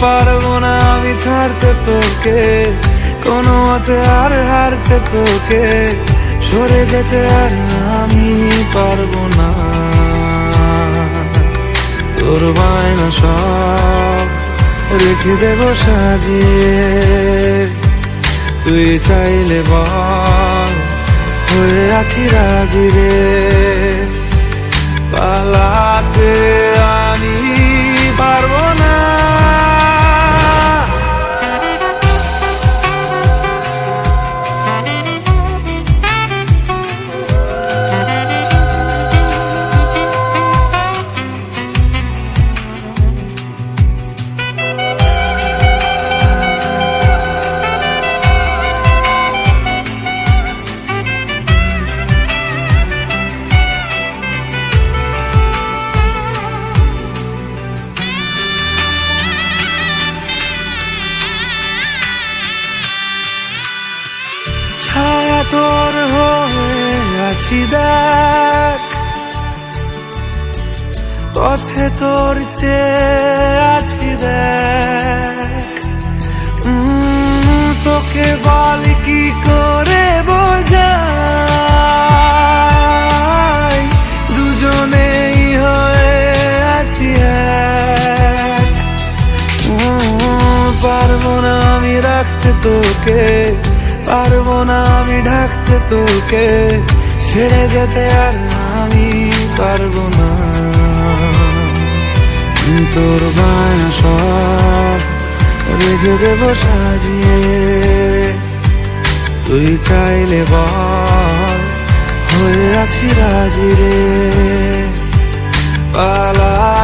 পারব না আমি ছাড়তে তোকে। কোনো মতে আর হারতে তোকে। সরে যেতে আর আমি পারব না। তোর বায়না সব রেখে দেব সাজিয়ে। তুই চাইলে বল, হয়ে আছি রাজি রে। পালাতে তোর আছি দেখ। তোর চেয়ে আছি দেখ। তোকে বল কি করে বোঝাই? দুজনেই তোকে। পারব না আমি ঢাকতে তোকে, ছেড়ে যেতে আর আমি পারব না। তোর বায়না সব রেখে দেব সাজিয়ে। তুই চাইলে বল, হয়ে আছি রাজি রে। পালাতে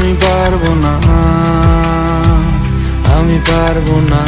আমি পারব না আমি পারব না।